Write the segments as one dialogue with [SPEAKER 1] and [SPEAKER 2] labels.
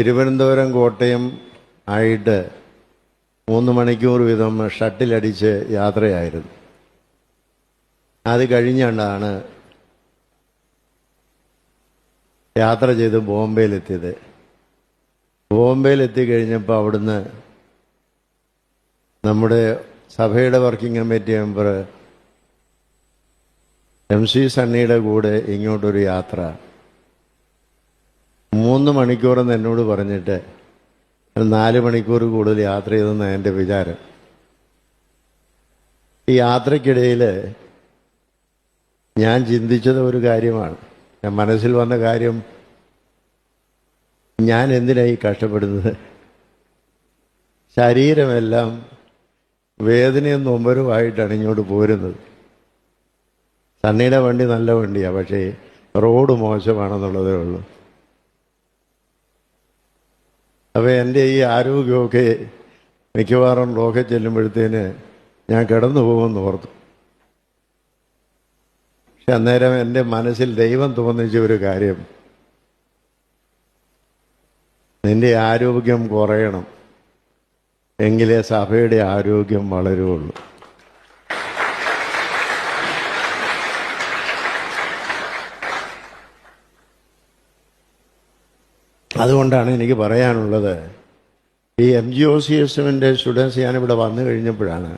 [SPEAKER 1] തിരുവനന്തപുരം കോട്ടയം ആയിട്ട് മൂന്ന് മണിക്കൂർ വീതം ഷട്ടിലടിച്ച് യാത്രയായിരുന്നു. അത് കഴിഞ്ഞാണ് യാത്ര ചെയ്ത് ബോംബെയിലെത്തിയത്. ബോംബെയിലെത്തി കഴിഞ്ഞപ്പോൾ അവിടുന്ന് നമ്മുടെ സഭയുടെ working committee member M C സണ്ണിയുടെ കൂടെ ഇങ്ങോട്ടൊരു യാത്ര മൂന്ന് മണിക്കൂറെന്ന് എന്നോട് പറഞ്ഞിട്ട് നാല് മണിക്കൂർ കൂടുതൽ യാത്ര ചെയ്തെന്ന് എന്റെ വിചാരം. ഈ യാത്രക്കിടയിൽ ഞാൻ ചിന്തിച്ചത് ഒരു കാര്യമാണ്. ഞാൻ മനസ്സിൽ വന്ന കാര്യം ഞാൻ എന്തിനായി കഷ്ടപ്പെടുന്നത്? ശരീരമെല്ലാം വേദനയും നൊമ്പരുമായിട്ടാണ് ഇങ്ങോട്ട് പോരുന്നത്. സണ്ണിയുടെ വണ്ടി നല്ല വണ്ടിയാണ് പക്ഷേ റോഡ് മോശമാണെന്നുള്ളതേ ഉള്ളൂ. അപ്പോൾ എന്റെ ഈ ആരോഗ്യമൊക്കെ മിക്കവാറും ലോകം ചെല്ലുമ്പോഴത്തേന് ഞാൻ കിടന്നു പോകുമെന്ന് ഓർത്തു. പക്ഷെ അന്നേരം എന്റെ മനസ്സിൽ ദൈവം തോന്നിച്ച ഒരു കാര്യം. നിന്റെ ആരോഗ്യം കുറയണം. എങ്കിലേ സഭയുടെ ആരോഗ്യം വളരുള്ളൂ അതുകൊണ്ടാണ് എനിക്ക് പറയാനുള്ളത്. ഈ M G O C S എമ്മിന്റെ സ്റ്റുഡൻസ് ഞാനിവിടെ വന്നു കഴിഞ്ഞപ്പോഴാണ്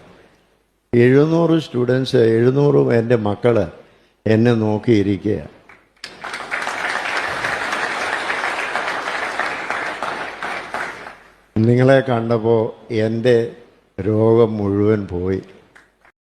[SPEAKER 1] എഴുന്നൂറ് സ്റ്റുഡൻസ് എഴുന്നൂറും എന്റെ മക്കൾ എന്നെ നോക്കിയിരിക്കുക. നിങ്ങളെ കണ്ടപ്പോൾ എന്റെ രോഗം മുഴുവൻ പോയി.